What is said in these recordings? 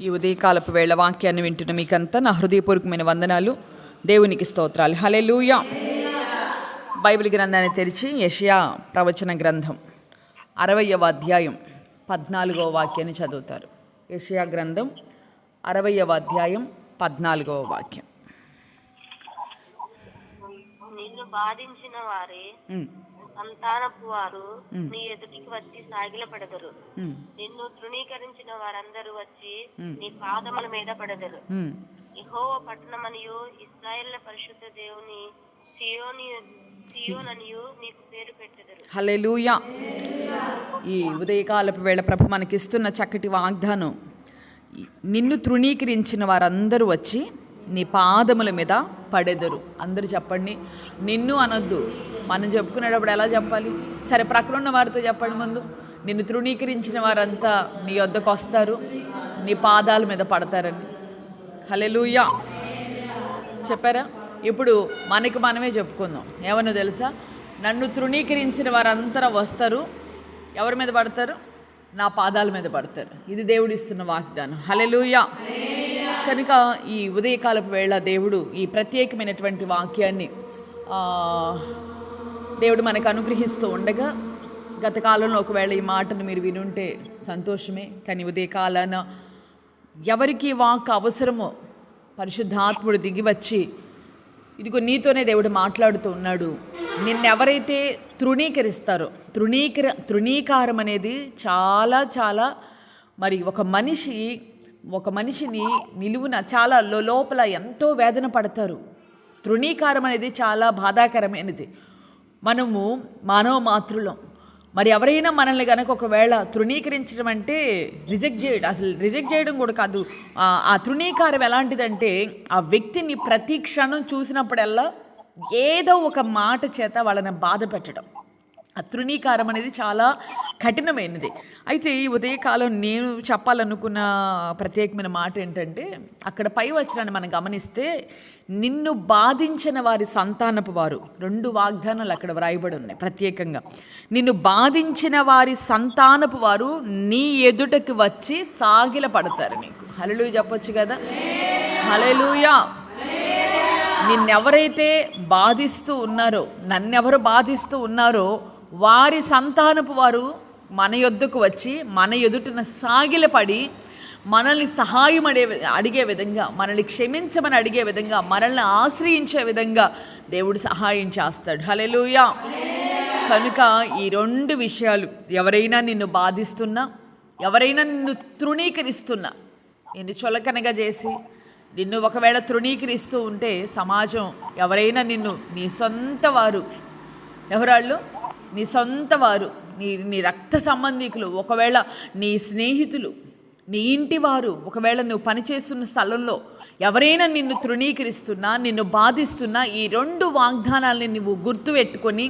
ఈ ఉదయకాలపు వేళ వాక్యాన్ని వింటున్న మీకంతా నా హృదయపూర్వకమైన వందనాలు. దేవునికి స్తోత్రాలు. హలెలూయా బైబిల్ గ్రంథాన్ని తెరిచి యషయా ప్రవచన గ్రంథం అరవయవ అధ్యాయం పద్నాలుగవ వాక్యాన్ని చదువుతారు. యషయా గ్రంథం అరవయవ అధ్యాయం పద్నాలుగవ వాక్యం. నిన్ను బాధించిన వారే సంతానపు వారు నీ ఎదుటికి వచ్చి సాగిలపడదరు ఉమ్, నిన్ను తృణీకరించిన వారందరూ వచ్చి నీ పాదముల మీద పడదరు. యెహోవా పట్టణమనియు ఇస్రాయేళ్ళ పరిశుద్ధ దేవుని సియోని సియోననియు నీకు పేరు పెట్టెదరు. హల్లెలూయా. ఈ ఉదయకాలపు వేళ ప్రభు మనకిస్తున్న చక్కటి వాగ్దానం నిన్ను తృణీకరించిన వారందరూ వచ్చి నీ పాదముల మీద పడెదరు. అందరూ చెప్పండి నిన్ను అనొద్దు మనం చెప్పుకునేటప్పుడు ఎలా చెప్పాలి? సరే ప్రక్కన ఉన్న వారితో చెప్పండి ముందు. నిన్ను తృణీకరించిన వారంతా నీ వద్దకు వస్తారు. నీ పాదాల మీద పడతారని. హలెలుయా చెప్పారా? ఇప్పుడు మనకి మనమే చెప్పుకుందాం. ఏమన్నా తెలుసా? నన్ను తృణీకరించిన వారంతా వస్తారు. ఎవరి మీద పడతారు? నా పాదాల మీద పడతారు. ఇది దేవుడు ఇస్తున్న వాగ్దానం. హలెలుయా కనుక ఈ ఉదయకాలపు వేళ దేవుడు ఈ ప్రత్యేకమైనటువంటి వాక్యాన్ని దేవుడు మనకు అనుగ్రహిస్తూ ఉండగా గత కాలంలో ఒకవేళ ఈ మాటను మీరు వినుంటే సంతోషమే. కానీ ఉదయకాలాన ఎవరికి వాక్ అవసరమో పరిశుద్ధాత్ముడు దిగి వచ్చి ఇదిగో నీతోనే దేవుడు మాట్లాడుతూ ఉన్నాడు. నిన్నెవరైతే తృణీకరిస్తారో తృణీకర తృణీకారం అనేది చాలా చాలా మరి ఒక మనిషి ఒక మనిషిని నిలువున చాలా లోపల ఎంతో వేదన పడతారు. తృణీకారం అనేది చాలా బాధాకరమైనది. మనము మానవ మాతృలం మరి ఎవరైనా మనల్ని కనుక ఒకవేళ తృణీకరించడం అంటే రిజెక్ట్ చేయడం అసలు రిజెక్ట్ చేయడం కూడా కాదు. ఆ- తృణీకారం ఎలాంటిదంటే ఆ వ్యక్తిని ప్రతి క్షణం చూసినప్పుడల్లా ఏదో ఒక మాట చేత వాళ్ళని బాధ పెట్టడం. తృణీకారం అనేది చాలా కఠినమైనది. అయితే ఈ ఉదయకాలం నేను చెప్పాలనుకున్న ప్రత్యేకమైన మాట ఏంటంటే అక్కడ పై వచనాన్ని మనం గమనిస్తే నిన్ను బాధించిన వారి సంతానపు వారు రెండు వాగ్దానాలు అక్కడ వ్రాయబడి ఉన్నాయి ప్రత్యేకంగా. నిన్ను బాధించిన వారి సంతానపు వారు నీ ఎదుటకి వచ్చి సాగిల పడతారు నీకు. హలలుయ చెప్పొచ్చు కదా? హలలుయా నిన్నెవరైతే బాధిస్తూ ఉన్నారో నన్నెవరు బాధిస్తూ ఉన్నారో వారి సంతానపు వారు మన యొద్దకు వచ్చి మన ఎదుటిన సాగిలపడి మనల్ని సహాయం అడే అడిగే విధంగా మనల్ని క్షమించమని అడిగే విధంగా మనల్ని ఆశ్రయించే విధంగా దేవుడు సహాయం చేస్తాడు. హలెలుయా కనుక ఈ రెండు విషయాలు ఎవరైనా నిన్ను బాధిస్తున్నా ఎవరైనా నిన్ను తృణీకరిస్తున్నా నిన్ను చులకనగా చేసి నిన్ను ఒకవేళ తృణీకరిస్తూ ఉంటే సమాజం ఎవరైనా నిన్ను నీ సొంత వారు. ఎవరాళ్ళు నీ సొంత వారు నీ నీ రక్త సంబంధికులు ఒకవేళ నీ స్నేహితులు నీ ఇంటి వారు ఒకవేళ నువ్వు పనిచేస్తున్న స్థలంలో ఎవరైనా నిన్ను తృణీకరిస్తున్నా నిన్ను బాధిస్తున్నా ఈ రెండు వాగ్దానాల్ని నువ్వు గుర్తుపెట్టుకొని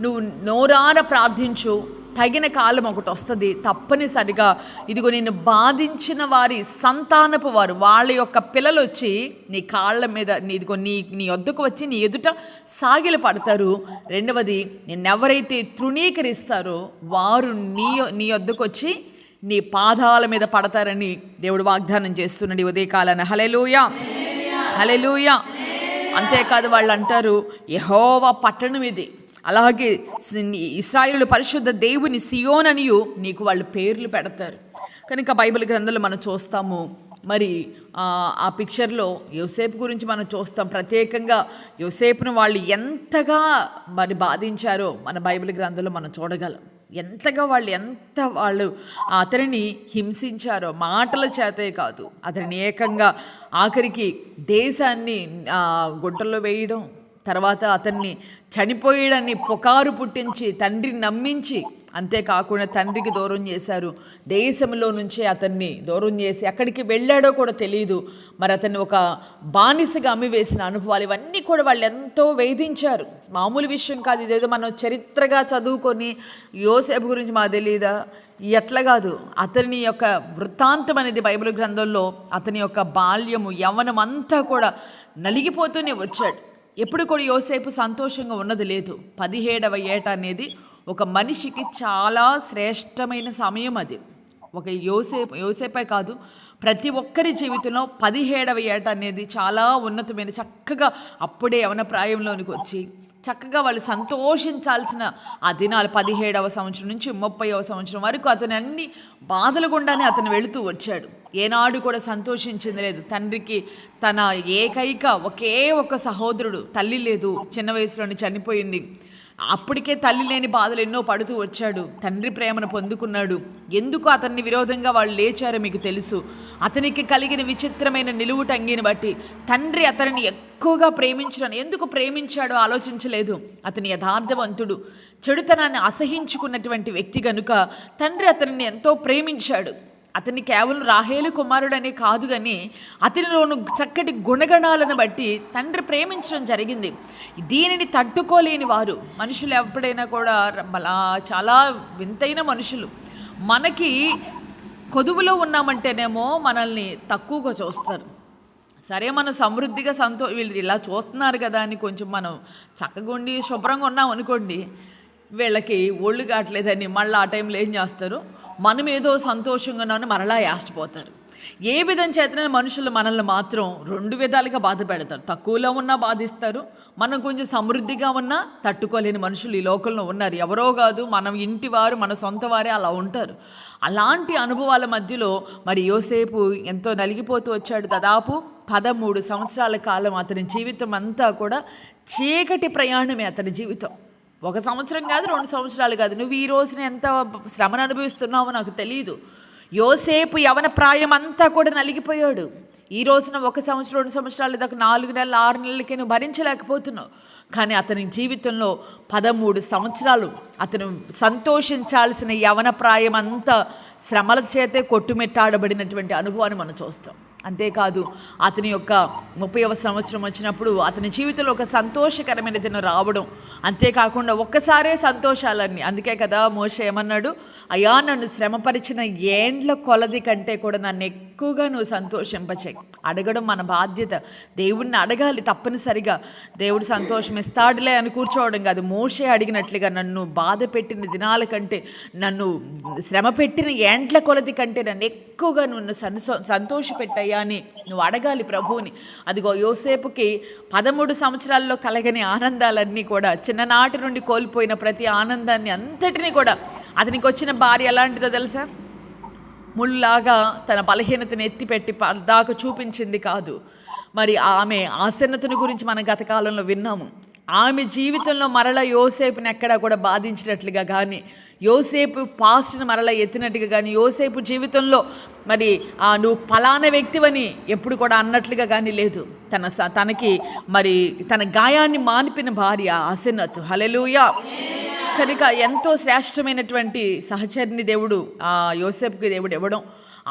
నువ్వు నోరార ప్రార్థించు తగిన కాలం ఒకటి వస్తుంది. తప్పనిసరిగా ఇదిగో నేను బాధించిన వారి సంతానపు వారు వాళ్ళ యొక్క పిల్లలు వచ్చి నీ కాళ్ళ మీద నీ ఇదిగో నీ నీ వద్దకు వచ్చి నీ ఎదుట సాగిల పడతారు. రెండవది నిన్నెవరైతే తృణీకరిస్తారో వారు నీ నీ వద్దకు వచ్చి నీ పాదాల మీద పడతారని దేవుడు వాగ్దానం చేస్తున్నాడు ఈ ఉదయకాలాన. హలెలూయా హలెలూయా అంతేకాదు వాళ్ళు అంటారు యహోవా పట్టణం ఇది. అలాగే ఇస్రాయిలు పరిశుద్ధ దేవుని సియోననియు నీకు వాళ్ళు పేర్లు పెడతారు. కనుక బైబిల్ గ్రంథంలో మనం చూస్తాము మరి ఆ, పిక్చర్లో యోసేపు గురించి మనం చూస్తాం. ప్రత్యేకంగా యోసేపును వాళ్ళు ఎంతగా మరి బాధించారో మన బైబిల్ గ్రంథంలో మనం చూడగలం. ఎంతగా వాళ్ళు ఎంత వాళ్ళు అతనిని హింసించారో మాటల చేతే కాదు. అతనిని ఏకంగా ఆఖరికి దేశాన్ని గుంటల్లో వేయడం తర్వాత అతన్ని చనిపోయాడని పుకారు పుట్టించి తండ్రిని నమ్మించి అంతేకాకుండా తండ్రికి దూరం చేశారు. దేశంలో నుంచే అతన్ని దూరం చేసి ఎక్కడికి వెళ్ళాడో కూడా తెలియదు మరి అతన్ని ఒక బానిసగా అమ్మివేసిన అనుభవాలు ఇవన్నీ కూడా వాళ్ళు ఎంతో వేధించారు. మామూలు విషయం కాదు. ఇదేదో మనం చరిత్రగా చదువుకొని యోసేపు గురించి మాకు తెలియదా ఎట్లా కాదు. అతని యొక్క వృత్తాంతం అనేది బైబిల్ గ్రంథంలో అతని యొక్క బాల్యము యవనం అంతా కూడా నలిగిపోతూనే వచ్చాడు. ఎప్పుడు కూడా యోసేపు సంతోషంగా ఉన్నది లేదు. పదిహేడవ ఏట అనేది ఒక మనిషికి చాలా శ్రేష్టమైన సమయం అది. ఒక యోసేపు యోసేపే కాదు ప్రతి ఒక్కరి జీవితంలో పదిహేడవ ఏట అనేది చాలా ఉన్నతమైన చక్కగా అప్పుడే యవన ప్రాయంలోనికి వచ్చి చక్కగా వాళ్ళు సంతోషించాల్సిన ఆ దినాలు పదిహేడవ సంవత్సరం నుంచి ముప్పైవ సంవత్సరం వరకు అతను అన్ని బాధల గుండానే అతను వెళుతూ వచ్చాడు. ఏనాడు కూడా సంతోషించింది లేదు. తండ్రికి తన ఏకైక ఒకే ఒక సహోదరుడు తల్లి లేదు. చిన్న వయసులోనే చనిపోయింది. అప్పటికే తల్లి లేని బాధలు ఎన్నో పడుతూ వచ్చాడు. తండ్రి ప్రేమను పొందుకున్నాడు. ఎందుకు అతన్ని విరోధంగా వాళ్ళు లేచారో మీకు తెలుసు. అతనికి కలిగిన విచిత్రమైన నిలువుటంగిని బట్టి తండ్రి అతనిని ఎక్కువగా ప్రేమించడం ఎందుకు ప్రేమించాడో ఆలోచించలేదు. అతని యథార్థవంతుడు చెడుతనాన్ని అసహించుకున్నటువంటి వ్యక్తి గనుక తండ్రి అతనిని ఎంతో ప్రేమించాడు. అతన్ని కేవలం రాహేలు కుమారుడనే కాదు కానీ అతనిలోను చక్కటి గుణగణాలను బట్టి తండ్రి ప్రేమించడం జరిగింది. దీనిని తట్టుకోలేని వారు మనుషులు ఎప్పుడైనా కూడా చాలా వింతైన మనుషులు. మనకి కొదువులో ఉన్నామంటేనేమో మనల్ని తక్కువగా చూస్తారు. సరే మనం సమృద్ధిగా సంతో వీళ్ళు ఇలా చూస్తున్నారు కదా అని కొంచెం మనం చక్కగా ఉండి శుభ్రంగా ఉన్నాం అనుకోండి వీళ్ళకి ఒళ్ళు కావట్లేదని మళ్ళీ ఆ టైంలో ఏం చేస్తారు? మనం ఏదో సంతోషంగా మరలా యాష్టపోతారు. ఏ విధం చేతనే మనుషులు మనల్ని మాత్రం రెండు విధాలుగా బాధ పెడతారు. తక్కువలో ఉన్నా బాధిస్తారు. మనం కొంచెం సమృద్ధిగా ఉన్నా తట్టుకోలేని మనుషులు ఈ లోకంలో ఉన్నారు. ఎవరో కాదు మనం ఇంటి వారు మన సొంత వారే అలా ఉంటారు. అలాంటి అనుభవాల మధ్యలో మరి యోసేపు ఎంతో నలిగిపోతూ వచ్చాడు. దాదాపు పదమూడు సంవత్సరాల కాలం అతని జీవితం అంతా కూడా చీకటి ప్రయాణమే అతని జీవితం. ఒక సంవత్సరం కాదు రెండు సంవత్సరాలు కాదు. నువ్వు ఈ రోజున ఎంత శ్రమను అనుభవిస్తున్నావో నాకు తెలియదు యోసేపు యవన ప్రాయం అంతా కూడా నలిగిపోయాడు. ఈ రోజున ఒక సంవత్సరం రెండు సంవత్సరాలు దాకా నాలుగు నెలలు ఆరు నెలలకే నువ్వు భరించలేకపోతున్నావు. కానీ అతని జీవితంలో పదమూడు సంవత్సరాలు అతను సంతోషించాల్సిన యవన ప్రాయం అంతా శ్రమల చేతే కొట్టుమెట్టాడబడినటువంటి అనుభవాన్ని మనం చూస్తాం. అంతేకాదు అతని యొక్క ముప్పైవ సంవత్సరం వచ్చినప్పుడు అతని జీవితంలో ఒక సంతోషకరమైన దినం రావడం. అంతేకాకుండా ఒక్కసారే సంతోషాలన్నీ. అందుకే కదా మోష ఏమన్నాడు? అయ్యా నన్ను శ్రమపరిచిన ఏండ్ల కొలది కంటే కూడా నన్ను ఎక్కువగా నువ్వు సంతోషింపచే అడగడం మన బాధ్యత. దేవుణ్ణి అడగాలి తప్పనిసరిగా. దేవుడు సంతోషం ఇస్తాడులే అని కూర్చోవడం కాదు. మోషే అడిగినట్లుగా నన్ను బాధ పెట్టిన దినాల కంటే నన్ను శ్రమ పెట్టిన ఏండ్ల కొలది కంటే నన్ను ఎక్కువగా నువ్వు సంతో సంతోషపెట్టయ్యా అని నువ్వు అడగాలి ప్రభువుని. అదిగో యోసేపుకి పదమూడు సంవత్సరాల్లో కలగని ఆనందాలన్నీ కూడా చిన్ననాటి నుండి కోల్పోయిన ప్రతి ఆనందాన్ని అంతటినీ కూడా అతనికి వచ్చిన భార్య ఎలాంటిదో తెలుసా? ముళ్ళలాగా తన బలహీనతను ఎత్తిపెట్టి దాకా చూపించింది కాదు. మరి ఆమె ఆసన్నతను గురించి మనం గతకాలంలో విన్నాము. ఆమె జీవితంలో మరల యోసేపుని ఎక్కడా కూడా బాధించినట్లుగా కానీ యోసేపు పాస్ట్ని మరల ఎత్తినట్టుగా కానీ యోసేపు జీవితంలో మరి ఆ, నువ్వు ఫలానా వ్యక్తివని ఎప్పుడు కూడా అన్నట్లుగా కానీ లేదు. తన స- తనకి మరి తన గాయాన్ని మానిపిన భార్య ఆసన్నతు హలెలుయా కనుక ఎంతో శ్రేష్టమైనటువంటి సహచరిని దేవుడు ఆ యోసేపుకి దేవుడు ఇవ్వడం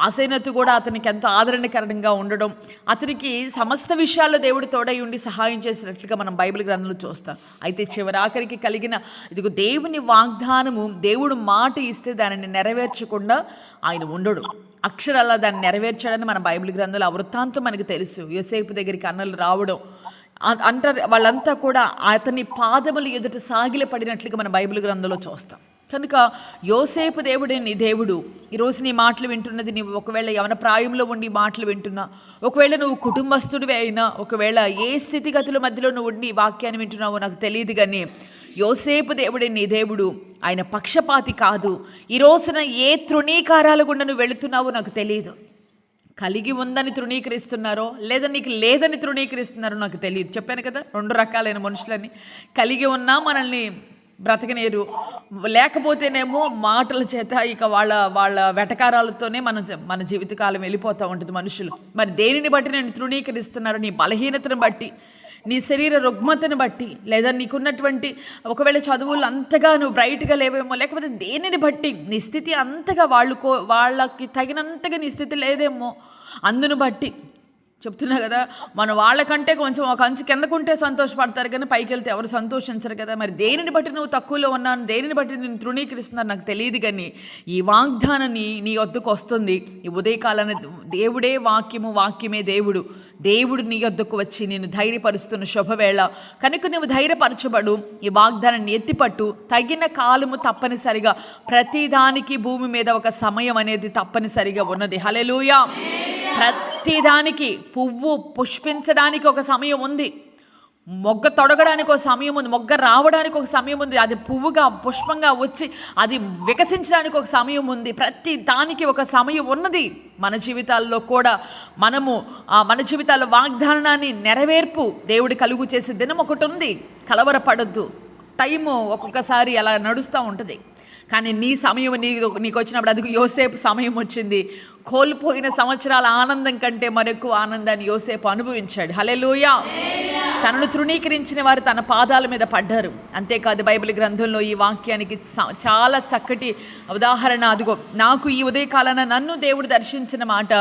ఆసైనత్తు కూడా అతనికి ఎంతో ఆదరణకరంగా ఉండడం అతనికి సమస్త విషయాల్లో దేవుడు తోడై ఉండి సహాయం చేసినట్లుగా మనం బైబిల్ గ్రంథంలో చూస్తాం. అయితే చివరాఖరికి కలిగిన ఇదిగో దేవుని వాగ్దానము దేవుడు మాట ఇస్తే దానిని నెరవేర్చకుండా ఆయన ఉండడు. అక్షరాల దాన్ని నెరవేర్చాడని మన బైబిల్ గ్రంథంలో ఆ వృత్తాంతం మనకు తెలుసు. యోసేపు దగ్గరికి అన్నలు రావడం అంటారు వాళ్ళంతా కూడా అతని పాదములు ఎదుట సాగిలపడినట్లుగా మన బైబిల్ గ్రంథంలో చూస్తాం. కనుక యోసేపు దేవుడే నీ దేవుడు ఈరోజు నీ మాటలు వింటున్నది నీవు ఒకవేళ యవన ప్రాయంలో ఉండి మాటలు వింటున్నా ఒకవేళ నువ్వు కుటుంబస్తుడివే అయినా ఒకవేళ ఏ స్థితిగతుల మధ్యలో నువ్వు ఉండి వాక్యాన్ని వింటున్నావో నాకు తెలియదు కానీ యోసేపు దేవుడే నీ దేవుడు ఆయన పక్షపాతి కాదు. ఈ రోజున ఏ తృణీకారాల గుండా నువ్వు వెళుతున్నావో నాకు తెలియదు కలిగి ఉందని తృణీకరిస్తున్నారో లేదా నీకు లేదని తృణీకరిస్తున్నారో నాకు తెలియదు. చెప్పాను కదా రెండు రకాలైన మనుషులని. కలిగి ఉన్నా మనల్ని బ్రతకనేరు. లేకపోతేనేమో మాటల చేత ఇక వాళ్ళ వాళ్ళ వెటకారాలతోనే మన మన జీవితకాలం వెళ్ళిపోతూ ఉంటుంది మనుషులు. మరి దేనిని బట్టి నేను తృణీకరిస్తున్నారు నీ బలహీనతను బట్టి. నీ శరీర రుగ్మతను బట్టి లేదా నీకున్నటువంటి ఒకవేళ చదువులు అంతగా నువ్వు బ్రైట్గా లేవేమో లేకపోతే దేనిని బట్టి నీ స్థితి అంతగా వాళ్ళు కో వాళ్ళకి తగినంతగా నీ స్థితి లేదేమో అందును బట్టి చెప్తున్నా కదా మన వాళ్ళకంటే కొంచెం ఒక అంచు కిందకుంటే సంతోషపడతారు కానీ పైకి వెళ్తే ఎవరు సంతోషించరు కదా. మరి దేనిని బట్టి నువ్వు తక్కువలో ఉన్నాను దేనిని బట్టి నేను తృణీకరిస్తున్నాను నాకు తెలియదు కానీ ఈ వాగ్దానాన్ని నీ వద్దకు వస్తుంది. ఈ ఉదయకాలాన్ని దేవుడే వాక్యము వాక్యమే దేవుడు. దేవుడు నీ వద్దకు వచ్చి నేను ధైర్యపరుస్తున్న శుభవేళ. కనుక నువ్వు ధైర్యపరచబడు ఈ వాగ్దానాన్ని ఎత్తిపట్టు. తగిన కాలము తప్పనిసరిగా ప్రతిదానికి భూమి మీద ఒక సమయం అనేది తప్పనిసరిగా ఉన్నది. హలెలూయా ప్రతిదానికి పువ్వు పుష్పించడానికి ఒక సమయం ఉంది. మొగ్గ తొడగడానికి ఒక సమయం ఉంది. మొగ్గ రావడానికి ఒక సమయం ఉంది. అది పువ్వుగా పుష్పంగా వచ్చి అది వికసించడానికి ఒక సమయం ఉంది. ప్రతి దానికి ఒక సమయం ఉన్నది. మన జీవితాల్లో కూడా మనము ఆ, మన జీవితాల్లో వాగ్దానాన్ని నెరవేర్పు దేవుడి కలుగు చేసే దినం ఒకటి ఉంది. కలవరపడద్దు. టైము ఒక్కొక్కసారి అలా నడుస్తూ ఉంటుంది. కానీ నీ సమయం నీ నీకు వచ్చినప్పుడు అది యోసేపు సమయం వచ్చింది. కోల్పోయిన సంవత్సరాల ఆనందం కంటే మరెక్కువ ఆనందాన్ని యోసేపు అనుభవించాడు. హలెలూయా తనను తృణీకరించిన వారు తన పాదాల మీద పడ్డారు. అంతేకాదు బైబిల్ గ్రంథంలో ఈ వాక్యానికి చాలా చక్కటి ఉదాహరణ. అదిగో నాకు ఈ ఉదయకాలాన నన్ను దేవుడు దర్శించిన మాట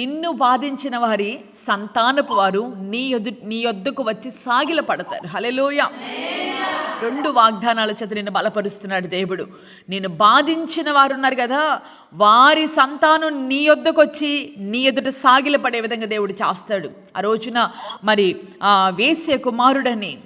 నిన్ను బాధించిన వారి సంతానపు వారు నీ యొద్దు నీ యొద్దకు వచ్చి సాగిల పడతారు హలెలోయ రెండు వాగ్దానాల చేత నిన్ను బలపరుస్తున్నాడు దేవుడు. నేను బాధించిన వారు ఉన్నారు కదా వారి సంతానం నీ వద్దకు వచ్చి నీ ఎదుట సాగిలపడే విధంగా దేవుడు చేస్తాడు. ఆ రోజున మరి ఆ కుమారుడని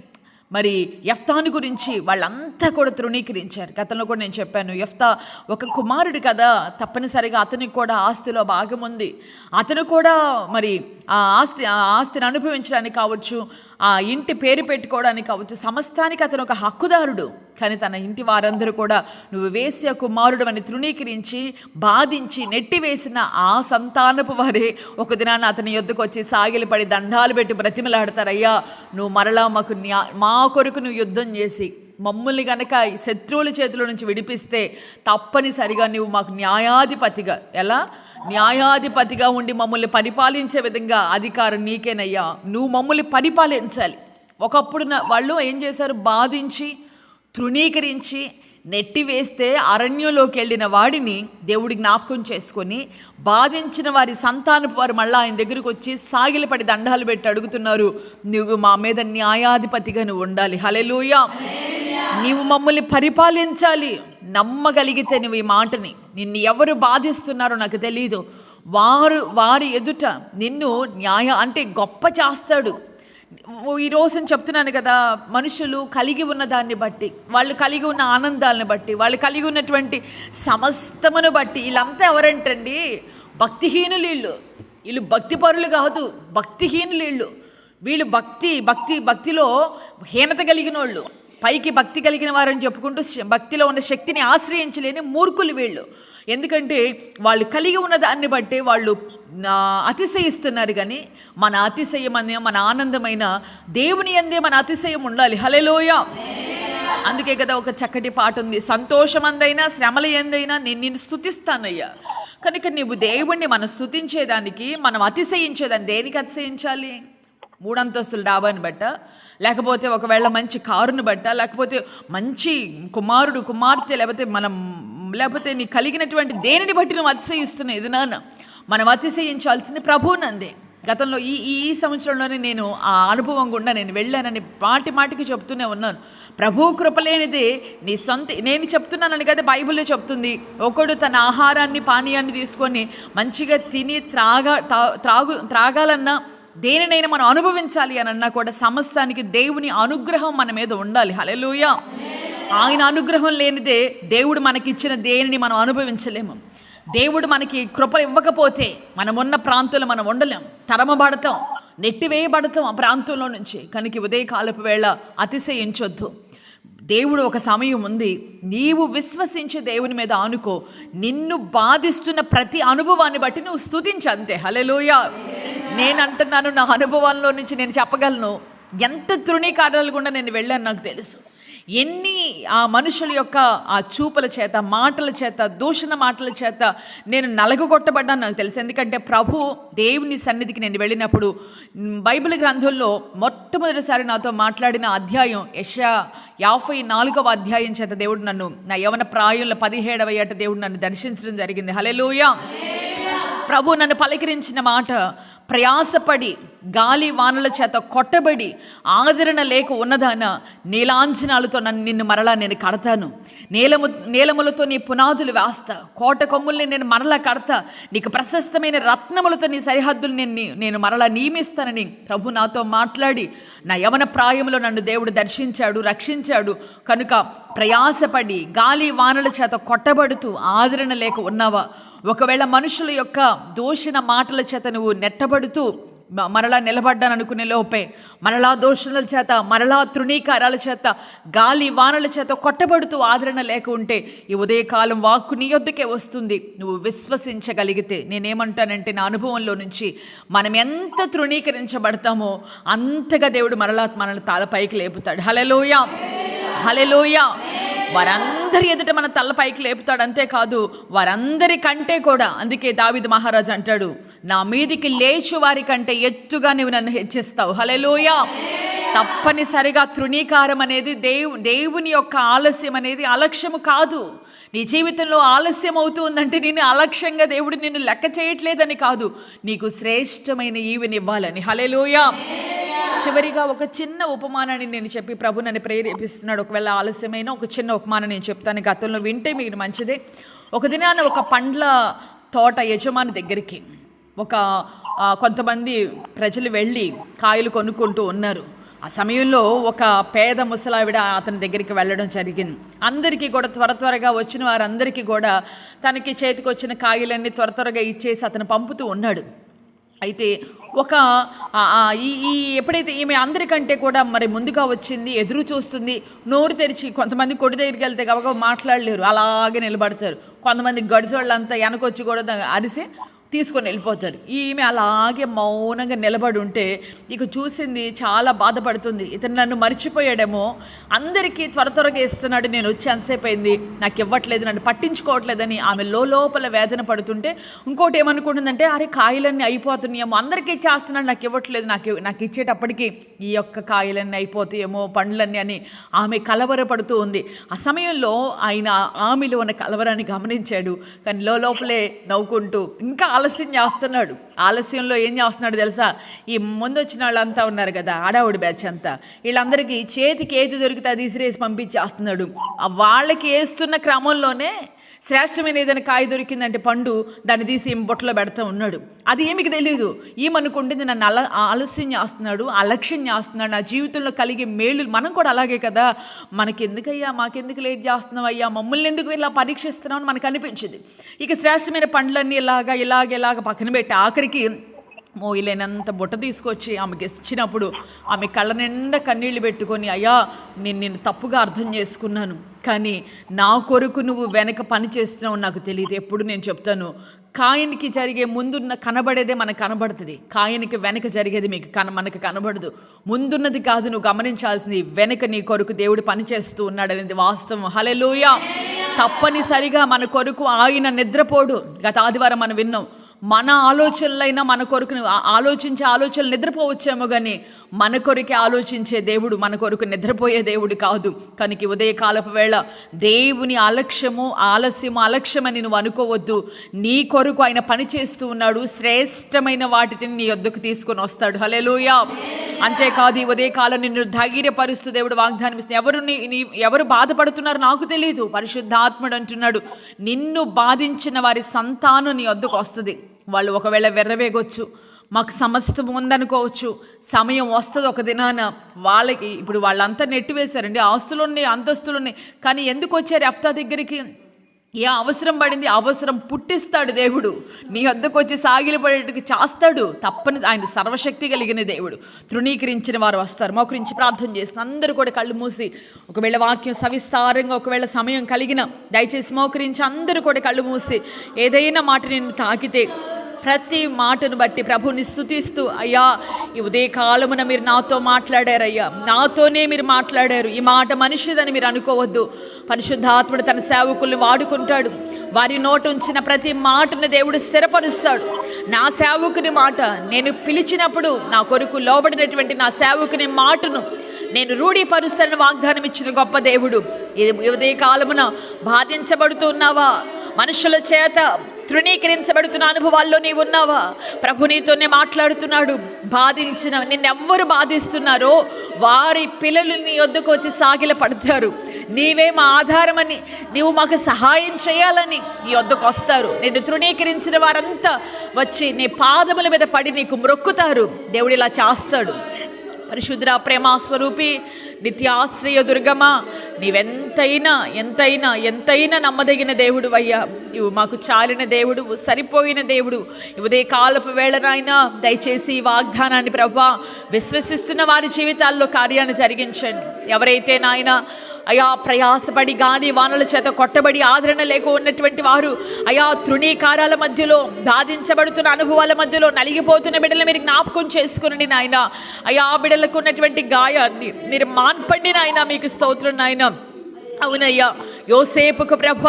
మరి యఫ్తాను గురించి వాళ్ళంతా కూడా తృణీకరించారు. గతంలో కూడా నేను చెప్పాను యఫ్తా ఒక కుమారుడు కదా తప్పనిసరిగా అతనికి కూడా ఆస్తిలో భాగం ఉంది. అతను కూడా మరి ఆ ఆస్తి ఆ ఆస్తిని అనుభవించడానికి కావచ్చు ఆ ఇంటి పేరు పెట్టుకోవడానికి కావచ్చు సమస్తానికి అతను ఒక హక్కుదారుడు. కానీ తన ఇంటి వారందరూ కూడా నువ్వు వేసే కుమారుడు అని తృణీకరించి బాధించి నెట్టివేసిన ఆ సంతానపు వారే ఒక దినాన అతని యొద్దకు వచ్చి సాగిలపడి దండాలు పెట్టి బ్రతిమలాడతారయ్యా. నువ్వు మరలా మాకు మా కొరకు నువ్వు యుద్ధం చేసి మమ్మల్ని గనక శత్రువుల చేతిలో నుంచి విడిపిస్తే తప్పనిసరిగా నువ్వు మాకు న్యాయాధిపతిగా ఎలా? న్యాయాధిపతిగా ఉండి మమ్మల్ని పరిపాలించే విధంగా అధికారం నీకేనయ్యా. నువ్వు మమ్మల్ని పరిపాలించాలి. ఒకప్పుడు వాళ్ళు ఏం చేశారు? బాధించి తృణీకరించి నెట్టివేస్తే అరణ్యంలోకి వెళ్ళిన వాడిని దేవుడి జ్ఞాపకం చేసుకొని బాధించిన వారి సంతానపు వారు మళ్ళీ ఆయన దగ్గరికి వచ్చి సాగిలపడి దండాలు పెట్టి అడుగుతున్నారు నువ్వు మా మీద న్యాయాధిపతిగా నువ్వు ఉండాలి. హలెలూయా నీవు మమ్మల్ని పరిపాలించాలి. నమ్మగలిగితే నువ్వు ఈ మాటని. నిన్ను ఎవరు బాధిస్తున్నారో నాకు తెలియదు వారు వారి ఎదుట నిన్ను న్యాయ అంటే గొప్ప చేస్తాడు. ఈ రోజు చెప్తున్నాను కదా మనుషులు కలిగి ఉన్న దాన్ని బట్టి వాళ్ళు కలిగి ఉన్న ఆనందాలను బట్టి వాళ్ళు కలిగి ఉన్నటువంటి సమస్తమును బట్టి వీళ్ళంతా ఎవరంటండి? భక్తిహీనులు వీళ్ళు. వీళ్ళు భక్తిపరులు కాదు భక్తిహీనులు వీళ్ళు. వీళ్ళు భక్తి భక్తి భక్తిలో హీనత కలిగిన వాళ్ళు పైకి భక్తి కలిగిన వారని చెప్పుకుంటూ భక్తిలో ఉన్న శక్తిని ఆశ్రయించలేని మూర్ఖులు వీళ్ళు. ఎందుకంటే వాళ్ళు కలిగి ఉన్న దాన్ని బట్టే వాళ్ళు అతిశయిస్తున్నారు కానీ మన అతిశయం అనే మన ఆనందమైన దేవుని అందే మన అతిశయం ఉండాలి. హలెలోయ అందుకే కదా ఒక చక్కటి పాట ఉంది. సంతోషమందైనా శ్రమల ఎందైనా నేను నిన్ను స్థుతిస్తానయ్యా కనుక నీవు దేవుణ్ణి మనం స్థుతించేదానికి మనం అతిశయించేదాన్ని దేనికి అతిశయించాలి? మూడంతస్తుల డాబాని బట్ట లేకపోతే ఒకవేళ మంచి కారుని బట్ట లేకపోతే మంచి కుమారుడు కుమార్తె లేకపోతే మనం లేకపోతే నీ కలిగినటువంటి దేనిని బట్టి నువ్వు అతిశయిస్తున్నావు? ఇది నాన్న మనం అతిశయించాల్సింది ప్రభువునందే గతంలో ఈ ఈ సంవత్సరంలోనే నేను ఆ అనుభవం గుండా నేను వెళ్ళానని మాటి మాటికి చెప్తూనే ఉన్నాను. ప్రభు కృపలేనిదే నీ సొంత నేను చెప్తున్నానని కదా బైబిల్లో చెప్తుంది. ఒకడు తన ఆహారాన్ని పానీయాన్ని తీసుకొని మంచిగా తిని త్రాగా త్రాగు త్రాగాలన్నా దేనినైనా మనం అనుభవించాలి అని అన్నా కూడా సమస్తానికి దేవుని అనుగ్రహం మన మీద ఉండాలి. హలెలుయా ఆయన అనుగ్రహం లేనిదే దేవుడు మనకిచ్చిన దేనిని మనం అనుభవించలేము. దేవుడు మనకి కృప ఇవ్వకపోతే మనం ఉన్న ప్రాంతంలో మనం ఉండలేం. తరమబడతాం నెట్టివేయబడతాం ఆ ప్రాంతంలో నుంచి. కనుక ఉదయకాలపు వేళ అతిశయించొద్దు. దేవుడు ఒక సమయం ఉంది. నీవు విశ్వసించే దేవుని మీద ఆనుకో. నిన్ను బాధిస్తున్న ప్రతి అనుభవాన్ని బట్టి నువ్వు స్తుతించు అంతే. హలెలోయ నేను అంటున్నాను నా అనుభవాల్లో నుంచి నేను చెప్పగలను. ఎంత తృణీకారాలు గుండా నేను వెళ్ళాను నాకు తెలుసు. ఎన్ని ఆ మనుషుల యొక్క ఆ చూపుల చేత మాటల చేత దూషణ మాటల చేత నేను నలగొట్టబడ్డాను నాకు తెలుసు. ఎందుకంటే ప్రభు దేవుని సన్నిధికి నేను వెళ్ళినప్పుడు బైబిల్ గ్రంథంలో మొట్టమొదటిసారి నాతో మాట్లాడిన అధ్యాయం యశా యాభై నాలుగవ అధ్యాయం చేత దేవుడు నన్ను నా యవన ప్రాయంలో పదిహేడవ ఏట దేవుడు నన్ను దర్శించడం జరిగింది. హలెలూయా ప్రభు నన్ను పలకరించిన మాట ప్రయాసపడి గాలి వానల చేత కొట్టబడి ఆదరణ లేక ఉన్నదాన నీలాంఛనాలతో నన్ను నిన్ను మరలా నేను కడతాను. నీలము నీలములతో నీ పునాదులు వేస్తా. కోట కొమ్ముల్ని నేను మరలా కడతా. నీకు ప్రశస్తమైన రత్నములతో నీ సరిహద్దులు నేను నేను మరలా నియమిస్తానని ప్రభు నాతో మాట్లాడి నా యవన ప్రాయంలో నన్ను దేవుడు దర్శించాడు రక్షించాడు. కనుక ప్రయాసపడి గాలి వానల చేత కొట్టబడుతూ ఆదరణ లేక ఉన్నావా? ఒకవేళ మనుషుల యొక్క దోషణ మాటల చేత నువ్వు నెట్టబడుతూ మరలా నిలబడ్డాను అనుకునే లోపే మరలా దోషణల చేత మరలా తృణీకారాల చేత గాలి వానల చేత కొట్టబడుతూ ఆదరణ లేక ఉంటే ఈ ఉదయకాలం వాక్కు నీ యొద్దకే వస్తుంది. నువ్వు విశ్వసించగలిగితే నేనేమంటానంటే నా అనుభవంలో నుంచి మనం ఎంత తృణీకరించబడతామో అంతగా దేవుడు మరలా మనల్ని తల పైకి లేపుతాడు. హలలోయ హలలోయ వారందరి ఎదుట మన తల పైకి లేపుతాడు అంతేకాదు వారందరి కంటే కూడా. అందుకే దావిద్ మహారాజ్ అంటాడు నా మీదికి లేచు వారి కంటే ఎత్తుగా నువ్వు నన్ను హెచ్చిస్తావు. హలెలోయ తప్పనిసరిగా తృణీకారం అనేది దేవు దేవుని యొక్క ఆలస్యం అనేది అలక్ష్యము కాదు. నీ జీవితంలో ఆలస్యం అవుతూ ఉందంటే నేను అలక్ష్యంగా దేవుడు నిన్ను లెక్క చేయట్లేదని కాదు. నీకు శ్రేష్టమైన ఈవినివ్వాలని. హలెలోయ చివరిగా ఒక చిన్న ఉపమానాన్ని నేను చెప్పి ప్రభు నన్ను ప్రేరేపిస్తున్నాడు. ఒకవేళ ఆలస్యమైన ఒక చిన్న ఉపమానం నేను చెప్తాను. గతంలో వింటే మీకు మంచిదే. ఒక దినాన ఒక పండ్ల తోట యజమాని దగ్గరికి ఒక కొంతమంది ప్రజలు వెళ్ళి కాయలు కొనుక్కుంటూ ఉన్నారు. ఆ సమయంలో ఒక పేద ముసలావిడ అతని దగ్గరికి వెళ్ళడం జరిగింది. అందరికీ కూడా త్వర త్వరగా వచ్చిన వారందరికీ కూడా తనకి చేతికి వచ్చిన కాయలన్నీ త్వర త్వరగా ఇచ్చేసి అతను పంపుతూ ఉన్నాడు. అయితే ఒక ఈ ఈ ఎప్పుడైతే ఈమె అందరికంటే కూడా మరి ముందుగా వచ్చింది ఎదురు చూస్తుంది నోరు తెరిచి కొంతమంది కొడి దగ్గరికి వెళ్తే గబగబ మాట్లాడలేరు అలాగే నిలబడతారు. కొంతమంది గడిచోళ్ళంతా వెనకొచ్చి కూడా అరిసి తీసుకొని వెళ్ళిపోతారు. ఈమె అలాగే మౌనంగా నిలబడి ఉంటే ఇక చూసింది చాలా బాధపడుతుంది. ఇతను నన్ను మర్చిపోయాడేమో. అందరికీ త్వర త్వరగా ఇస్తున్నాడు నేను వచ్చి అయింది? నాకు ఇవ్వట్లేదు నన్ను పట్టించుకోవట్లేదని ఆమె లోపల వేదన పడుతుంటే ఇంకోటి ఏమనుకుంటుందంటే అరే కాయలన్నీ అయిపోతున్నాయేమో. అందరికీ ఇచ్చేస్తున్నాడు నాకు ఇవ్వట్లేదు నాకు నాకు ఇచ్చేటప్పటికి ఈ యొక్క కాయలన్నీ అయిపోతాయేమో పండ్లన్నీ అని ఆమె కలవరపడుతూ ఉంది. ఆ సమయంలో ఆయన ఆమెలో ఉన్న కలవరాన్ని గమనించాడు. కానీ లోపలే నవ్వుకుంటూ ఇంకా ఆలస్యం చేస్తున్నాడు. ఆలస్యంలో ఏం చేస్తున్నాడు తెలుసా? ఈ ముందు వచ్చిన వాళ్ళంతా ఉన్నారు కదా ఆడావుడి బ్యాచ్ అంతా. వీళ్ళందరికీ చేతికి ఏది దొరికితే అది ఇసిరేసి పంపించేస్తున్నాడు. ఆ వాళ్ళకి వేస్తున్న క్రమంలోనే శ్రేష్టమైన ఏదైనా కాయ దొరికిందంటే పండు దాన్ని తీసి ఏం బొట్టలో పెడతా ఉన్నాడు. అది ఏమికి తెలియదు ఏమనుకుంటుంది నన్ను అల ఆలస్యం చేస్తున్నాడు అలక్ష్యం చేస్తున్నాడు నా జీవితంలో కలిగే మేలు మనం కూడా అలాగే కదా. మనకెందుకయ్యా మాకెందుకు లేట్ చేస్తున్నావు అయ్యా మమ్మల్ని ఎందుకు ఇలా పరీక్షిస్తున్నావు అని మనకు అనిపించింది. ఇక శ్రేష్టమైన పండ్లన్నీ ఇలాగా ఇలాగ ఇలాగ పక్కన పెట్టి ఆఖరికి మోయలేనంత బుట్ట తీసుకొచ్చి ఆమెకి ఇచ్చినప్పుడు ఆమె కళ్ళ నిండా కన్నీళ్ళు పెట్టుకొని అయ్యా నేను నేను తప్పుగా అర్థం చేసుకున్నాను కానీ నా కొరకు నువ్వు వెనక పని చేస్తున్నావు నాకు తెలియదు. ఎప్పుడు నేను చెప్తాను కాయనికి జరిగే ముందున్న కనబడేదే మనకు కనబడుతుంది. కాయనికి వెనక జరిగేది మీకు కన మనకు కనబడదు. ముందున్నది కాదు నువ్వు గమనించాల్సింది వెనక నీ కొరకు దేవుడు పనిచేస్తూ ఉన్నాడు ఉన్నాడనేది వాస్తవం. హలెలుయా తప్పనిసరిగా మన కొరకు ఆయన నిద్రపోడు. గత ఆదివారం మనం విన్నాం మన ఆలోచనలైనా మన కొరకు ఆలోచించే ఆలోచనలు నిద్రపోవచ్చేమో కానీ మన కొరకే ఆలోచించే దేవుడు మన కొరకు నిద్రపోయే దేవుడు కాదు. కనుక ఉదయకాలపు వేళ దేవుని అలక్ష్యము ఆలస్యము అలక్ష్యమని నువ్వు అనుకోవద్దు. నీ కొరకు ఆయన పని చేస్తూ ఉన్నాడు. శ్రేష్టమైన వాటిని నీ వద్దకు తీసుకొని వస్తాడు. హలెలూయా అంతేకాదు ఈ ఉదయకాలం నిన్ను ధైర్యపరుస్తూ దేవుడు వాగ్దానం ఇస్తుంది ఎవరు నీ నీ- ఎవరు బాధపడుతున్నారు నాకు తెలియదు పరిశుద్ధాత్ముడు అంటున్నాడు. నిన్ను బాధించిన వారి సంతానం నీ వద్దకు వస్తుంది. వాళ్ళు ఒకవేళ వెర్రవేగొచ్చు మాకు సమస్తం ఉందనుకోవచ్చు సమయం వస్తుంది ఒక దినాన వాళ్ళకి ఇప్పుడు వాళ్ళంతా నెట్టివేశారండి అంతస్తులు ఉన్నాయి కానీ ఎందుకు వచ్చారు అఫ్తా దగ్గరికి? ఏ అవసరం పడింది? అవసరం పుట్టిస్తాడు దేవుడు. నీ వద్దకు వచ్చి సాగిలపడేట్టుకు చేస్తాడు. తప్పని ఆయన సర్వశక్తి కలిగిన దేవుడు. తృణీకరించిన వారు వస్తారు. మోకరించి ప్రార్థన చేసిన అందరూ కూడా కళ్ళు మూసి ఒకవేళ వాక్యం సవిస్తారంగా ఒకవేళ సమయం కలిగిన దయచేసి మోకరించి అందరూ కూడా కళ్ళు మూసి ఏదైనా మాట నేను తాకితే ప్రతి మాటను బట్టి ప్రభుని స్థుతిస్తూ అయ్యా ఈ ఉదయకాలమున మీరు నాతో మాట్లాడారయ్యా. నాతోనే మీరు మాట్లాడారు. ఈ మాట మనిషిదని మీరు అనుకోవద్దు. పరిశుద్ధాత్ముడు తన సేవకుల్ని వాడుకుంటాడు. వారి నోటు ఉంచిన ప్రతి మాటను దేవుడు స్థిరపరుస్తాడు. నా సేవకుని మాట నేను పిలిచినప్పుడు నా కొరకు లోబడినటువంటి నా సేవకుని మాటను నేను రూఢీపరుస్తానని వాగ్దానం ఇచ్చిన గొప్ప దేవుడు. ఇది ఉదయ కాలమున బాధించబడుతున్నావా మనుషుల చేత తృణీకరించబడుతున్న అనుభవాల్లో నీవు ఉన్నావా? ప్రభు నీతోనే మాట్లాడుతున్నాడు. బాధించిన నిన్నెవ్వరు బాధిస్తున్నారో వారి పిల్లలు నీ వద్దకు వచ్చి సాగిల పడతారు. నీవే మా ఆధారమని నీవు మాకు సహాయం చేయాలని నీ వద్దకు వస్తారు. నిన్ను తృణీకరించిన వారంతా వచ్చి నీ పాదముల మీద పడి నీకు మ్రొక్కుతారు దేవుడు ఇలా చేస్తాడు. పరిశుద్ర ప్రేమ స్వరూపి నిత్యాశ్రయ దుర్గమా? నీవెంతైనా ఎంతైనా ఎంతైనా నమ్మదగిన దేవుడు అయ్యా ఇవి మాకు చాలిన దేవుడు సరిపోయిన దేవుడు. ఉదయ కాలపు వేళనైనా దయచేసి ఈ వాగ్దానాన్ని ప్రభా విశ్వసిస్తున్న వారి జీవితాల్లో కార్యాన్ని జరిగించండి. ఎవరైతే నాయన అయా ప్రయాసపడి గాని వానల చేత కొట్టబడి ఆదరణ లేక ఉన్నటువంటి వారు అయా తృణీకారాల మధ్యలో బాధించబడుతున్న అనుభవాల మధ్యలో నలిగిపోతున్న బిడ్డలు మీరు జ్ఞాపకం చేసుకునండి నాయన. అయా బిడ్డలకు ఉన్నటువంటి గాయాన్ని మీరు మాన్పండి నాయన మీకు స్తోత్రం నాయన. అవునయ్యా యోసేపుకు ప్రభ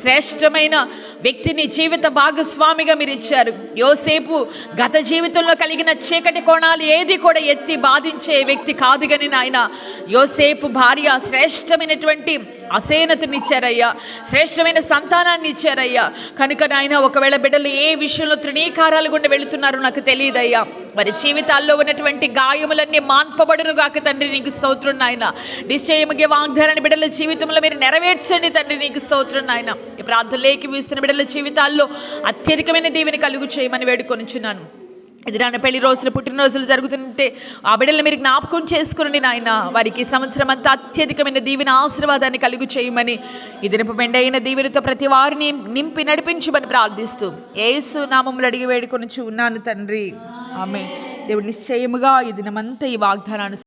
శ్రేష్టమైన వ్యక్తిని జీవిత భాగస్వామిగా మీరు ఇచ్చారు. యోసేపు గత జీవితంలో కలిగిన చీకటి కోణాలు ఏది కూడా ఎత్తి బాధించే వ్యక్తి కాదు కానీ నాయన. యోసేపు భార్య శ్రేష్టమైనటువంటి అసేనతనిచ్చారయ్యా శ్రేష్టమైన సంతానాన్ని ఇచ్చారయ్యా. కనుక నాయన ఒకవేళ బిడ్డలు ఏ విషయంలో తృణీకారాలు గుండా వెళుతున్నారో నాకు తెలియదయ్యా. మరి జీవితాల్లో ఉన్నటువంటి గాయములన్నీ మాన్పబడును గాక తండ్రి నీకు స్తోత్రం నాయన. నిశ్చయముగా వాగ్దానాన్ని బిడ్డల జీవితంలో మీరు నెరవేర్చండి తండ్రి నీకు స్తోత్రం నాయన. ఈ ప్రార్థనలేకి వీస్తున్న బిడ్డల జీవితాల్లో అత్యధికమైన దీవెని కలుగు చేయమని వేడుకొనిచున్నాను. ఇది నాన్న పెళ్ళి రోజులు పుట్టినరోజులు జరుగుతుంటే ఆ బిడ్డలు మీరు జ్ఞాపకం చేసుకుని నాయన. వారికి సంవత్సరం అంతా అత్యధికమైన దీవెన ఆశీర్వాదాన్ని కలుగు చేయమని ఈ దినపు మెండైన దీవెనతో ప్రతి వారిని నింపి నడిపించమని ప్రార్థిస్తూ ఏసు నామములు అడిగి వేడుకొని ఉన్నాను తండ్రి. ఆమె దేవుడు నిశ్చయముగా ఈ దినమంతా ఈ వాగ్దానాన్ని